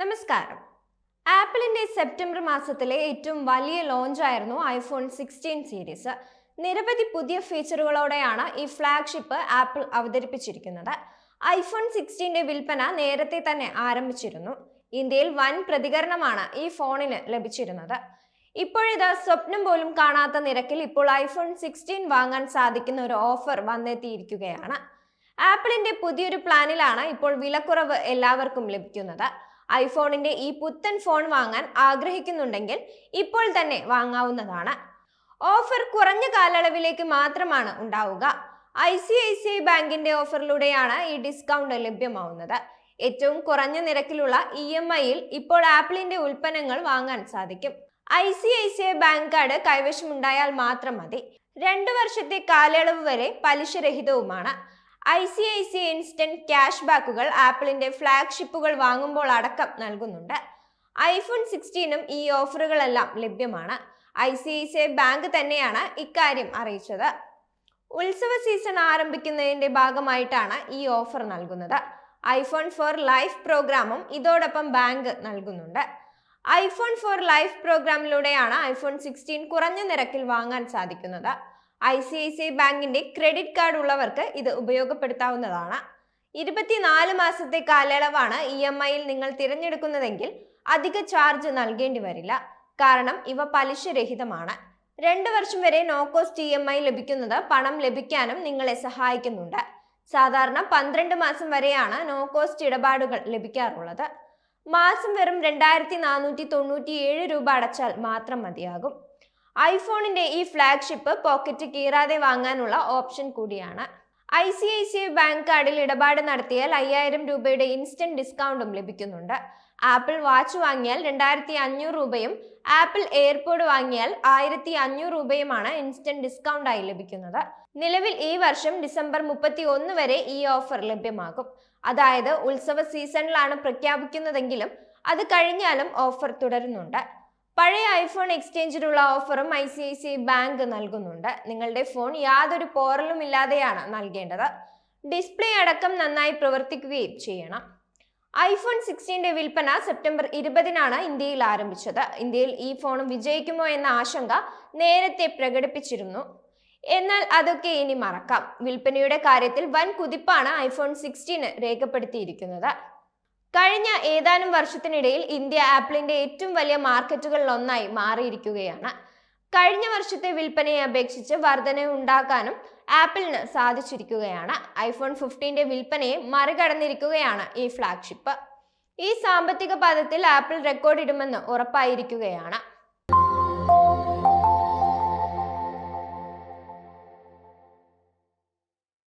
നമസ്കാരം. ആപ്പിളിന്റെ സെപ്റ്റംബർ മാസത്തിലെ ഏറ്റവും വലിയ ലോഞ്ച് ആയിരുന്നു ഐഫോൺ സിക്സ്റ്റീൻ സീരീസ് നിരവധി പുതിയ ഫീച്ചറുകളോടെയാണ് ഈ ഫ്ലാഗ്ഷിപ്പ് ആപ്പിൾ അവതരിപ്പിച്ചിരിക്കുന്നത്. ഐഫോൺ സിക്സ്റ്റീന്റെ വിൽപ്പന നേരത്തെ തന്നെ ആരംഭിച്ചിരുന്നു. ഇന്ത്യയിൽ വൻ പ്രതികരണമാണ് ഈ ഫോണിന് ലഭിച്ചിരുന്നത്. ഇപ്പോഴിത് സ്വപ്നം പോലും കാണാത്ത നിരക്കിൽ ഇപ്പോൾ ഐഫോൺ സിക്സ്റ്റീൻ വാങ്ങാൻ സാധിക്കുന്ന ഒരു ഓഫർ വന്നെത്തിയിരിക്കുകയാണ്. ആപ്പിളിന്റെ പുതിയൊരു പ്ലാനിലാണ് ഇപ്പോൾ വിലക്കുറവ് എല്ലാവർക്കും ലഭിക്കുന്നത്. ഐഫോണിന്റെ ഈ പുത്തൻ ഫോൺ വാങ്ങാൻ ആഗ്രഹിക്കുന്നുണ്ടെങ്കിൽ ഇപ്പോൾ തന്നെ വാങ്ങാവുന്നതാണ്. ഓഫർ കുറഞ്ഞ കാലയളവിലേക്ക് മാത്രമാണ് ഉണ്ടാവുക. I C I C I ബാങ്കിന്റെ ഓഫറിലൂടെയാണ് ഈ ഡിസ്കൗണ്ട് ലഭ്യമാവുന്നത്. ഏറ്റവും കുറഞ്ഞ നിരക്കിലുള്ള ഇ എം ഐയിൽ ഇപ്പോൾ ആപ്പിളിന്റെ ഉൽപ്പന്നങ്ങൾ വാങ്ങാൻ സാധിക്കും. I C I C I bank card കൈവശമുണ്ടായാൽ മാത്രം മതി. രണ്ടു വർഷത്തെ കാലയളവ് വരെ പലിശരഹിതവുമാണ്. I C I C instant cash ബാക്കുകൾ ആപ്പിളിന്റെ ഫ്ലാഗ്ഷിപ്പുകൾ വാങ്ങുമ്പോൾ അടക്കം നൽകുന്നുണ്ട്. ഐഫോൺ സിക്സ്റ്റീനും ഈ ഓഫറുകളെല്ലാം ലഭ്യമാണ്. I C I C I bank തന്നെയാണ് ഇക്കാര്യം അറിയിച്ചത്. ഉത്സവ സീസൺ ആരംഭിക്കുന്നതിന്റെ ഭാഗമായിട്ടാണ് ഈ ഓഫർ നൽകുന്നത്. ഐഫോൺ ഫോർ ലൈഫ് പ്രോഗ്രാമും ഇതോടൊപ്പം ബാങ്ക് നൽകുന്നുണ്ട്. ഐഫോൺ ഫോർ ലൈഫ് പ്രോഗ്രാമിലൂടെയാണ് ഐഫോൺ സിക്സ്റ്റീൻ കുറഞ്ഞ നിരക്കിൽ വാങ്ങാൻ സാധിക്കുന്നത്. I C I C I ബാങ്കിന്റെ ക്രെഡിറ്റ് കാർഡ് ഉള്ളവർക്ക് ഇത് ഉപയോഗപ്പെടുത്താവുന്നതാണ്. ഇരുപത്തിനാല് മാസത്തെ കാലയളവാണ് ഇ എം ഐയിൽ നിങ്ങൾ തിരഞ്ഞെടുക്കുന്നതെങ്കിൽ അധിക ചാർജ് നൽകേണ്ടി വരില്ല. കാരണം ഇവ പലിശരഹിതമാണ്. രണ്ട് വർഷം വരെ no cost E M I ലഭിക്കുന്നത് പണം ലഭിക്കാനും നിങ്ങളെ സഹായിക്കുന്നുണ്ട്. സാധാരണ പന്ത്രണ്ട് മാസം വരെയാണ് നോ കോസ്റ്റ് ഇടപാടുകൾ ലഭിക്കാറുള്ളത്. മാസം വെറും രണ്ടായിരത്തി നാനൂറ്റി തൊണ്ണൂറ്റി ഏഴ് രൂപ അടച്ചാൽ മാത്രം മതിയാകും. ഐഫോണിന്റെ ഈ ഫ്ലാഗ്ഷിപ്പ് പോക്കറ്റ് കീറാതെ വാങ്ങാനുള്ള ഓപ്ഷൻ കൂടിയാണ്. I C I C I bank കാർഡിൽ ഇടപാട് നടത്തിയാൽ അയ്യായിരം രൂപയുടെ ഇൻസ്റ്റന്റ് ഡിസ്കൗണ്ടും ലഭിക്കുന്നുണ്ട്. ആപ്പിൾ വാച്ച് വാങ്ങിയാൽ രണ്ടായിരത്തി അഞ്ഞൂറ് രൂപയും ആപ്പിൾ എയർപോഡ് വാങ്ങിയാൽ ആയിരത്തി അഞ്ഞൂറ് രൂപയുമാണ് ഇൻസ്റ്റന്റ് ഡിസ്കൗണ്ടായി ലഭിക്കുന്നത്. നിലവിൽ ഈ വർഷം ഡിസംബർ മുപ്പത്തി ഒന്ന് വരെ ഈ ഓഫർ ലഭ്യമാകും. അതായത് ഉത്സവ സീസണിലാണ് പ്രഖ്യാപിക്കുന്നതെങ്കിലും അത് കഴിഞ്ഞാലും ഓഫർ തുടരുന്നുണ്ട്. പഴയ ഐഫോൺ എക്സ്ചേഞ്ചിനുള്ള ഓഫറും I C I C bank നൽകുന്നുണ്ട്. നിങ്ങളുടെ ഫോൺ യാതൊരു പോറലും ഇല്ലാതെയാണ് നൽകേണ്ടത്. ഡിസ്പ്ലേ അടക്കം നന്നായി പ്രവർത്തിക്കുകയും ചെയ്യണം. ഐഫോൺ സിക്സ്റ്റീന്റെ വിൽപ്പന സെപ്റ്റംബർ ഇരുപതിനാണ് ഇന്ത്യയിൽ ആരംഭിച്ചത്. ഇന്ത്യയിൽ ഈ ഫോൺ വിജയിക്കുമോ എന്ന ആശങ്ക നേരത്തെ പ്രകടിപ്പിച്ചിരുന്നു. എന്നാൽ അതൊക്കെ ഇനി മറക്കാം. വിൽപ്പനയുടെ കാര്യത്തിൽ വൻ കുതിപ്പാണ് ഐഫോൺ സിക്സ്റ്റീന് രേഖപ്പെടുത്തിയിരിക്കുന്നത്. കഴിഞ്ഞ ഏതാനും വർഷത്തിനിടയിൽ ഇന്ത്യ ആപ്പിളിന്റെ ഏറ്റവും വലിയ മാർക്കറ്റുകളിൽ ഒന്നായി മാറിയിരിക്കുകയാണ്. കഴിഞ്ഞ വർഷത്തെ വിൽപ്പനയെ അപേക്ഷിച്ച് വർധന ഉണ്ടാക്കാനും ആപ്പിളിന് സാധിച്ചിരിക്കുകയാണ്. ഐഫോൺ ഫിഫ്റ്റീന്റെ വിൽപ്പനയെ മറികടന്നിരിക്കുകയാണ് ഈ ഫ്ലാഗ്ഷിപ്പ്. ഈ സാമ്പത്തിക പദത്തിൽ ആപ്പിൾ റെക്കോർഡ് ഇടുമെന്ന് ഉറപ്പായിരിക്കുകയാണ്.